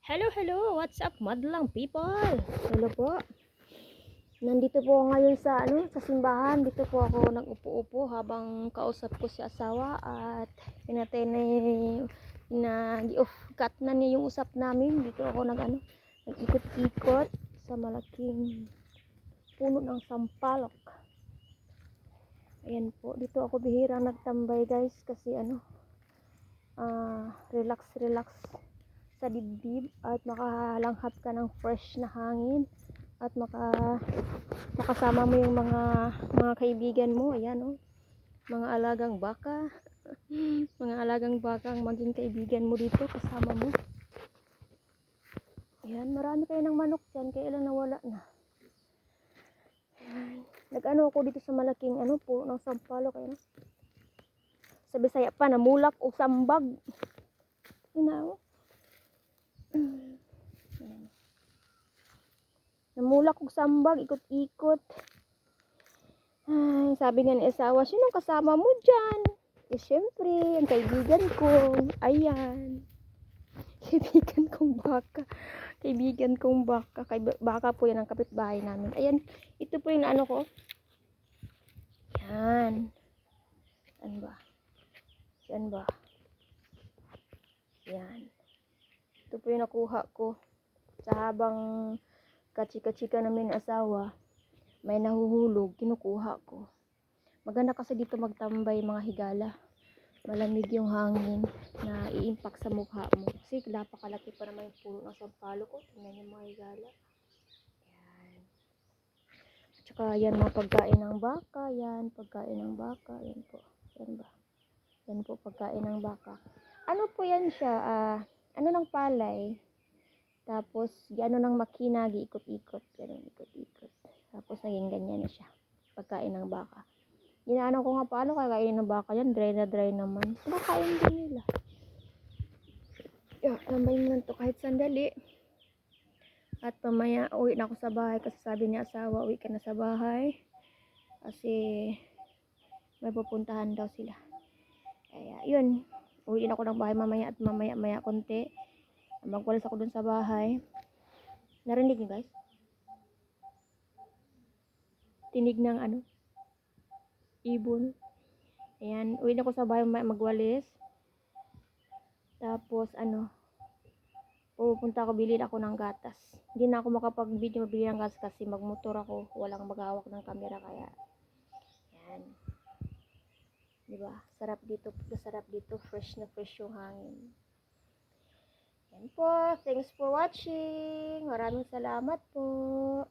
Hello, hello. What's up, madlang people? Hello po. Nandito po ngayon sa ano, sa simbahan. Dito po ako nag-upo-upo habang kausap ko si asawa at pinatay na na off cut na niya yung usap namin. Dito ako nag ano, nag-ikot-ikot sa malaking puno ng sampalok. Ayan po, dito ako bihirang nagtambay guys kasi ano, ah, relax relax sa dibdib at makalanghap ka ng fresh na hangin at maka makasama mo yung mga mga kaibigan mo. Ayan oh. Mga alagang baka. Mga alagang baka ang maging kaibigan mo dito kasama mo. Ayan marami kayo ng manok dyan kaya ilan nawala na. Ayan. Nag-ano ako dito sa malaking ano puno ng sampalok ayan. Oh. sa Bisaya pa namulak o sambag. Ina, oh. Namulak og sambag, ikot-ikot. Ay, sabi nga ni asawa, sino kasama mo dyan? Eh, syempre, ang kaibigan ko. Ayan. Kaibigan kong baka. Kaibigan kong baka. Kay, baka po yan ang kapitbahay namin. Ayan, ito po yung ano ko. Yan. Yan ba? Yan ba? Yan. Ito po yung nakuha ko. Sa habang kachika-chika namin asawa, may nahuhulog, kinukuha ko. Maganda kasi dito magtambay mga higala. Malamig yung hangin na iimpak sa mukha mo. Kasi napakalaki pa naman yung puno ng sampalo ko. Tingnan yung mga higala. Yan. At saka yan mga pagkain ng baka. Yan, pagkain ng baka. Yan po. Yan ba? Yan po pagkain ng baka. Ano po yan siya? Ah, ano ng palay. Tapos, gano ng makina, giikot-ikot. Ganun, ikot-ikot. Tapos, naging ganyan na siya. Pagkain ng baka. Ginaano ko nga paano kakainin ng baka yan. Dry na dry naman. Kumakain din nila. Yeah, tambay mo na to kahit sandali. At pamaya, uwi na ako sa bahay kasi sabi niya asawa, uwi ka na sa bahay. Kasi, may pupuntahan daw sila. Kaya, yun. Uwi din ako ng bahay mamaya at mamaya-maya konti. Magwalis ako dun sa bahay. Narinig niyo guys? Tinig ng ano? Ibon. Ayan, uwi na ako sa bahay magwalis. Tapos ano, pupunta ako bilhin ako ng gatas. Hindi na ako makapag-video bili ng gatas kasi magmotor ako. Walang maghawak ng camera kaya. Yan. Di ba? Sarap dito, sarap dito, fresh na fresh yung hangin. Yan po. Thanks for watching. Maraming salamat po.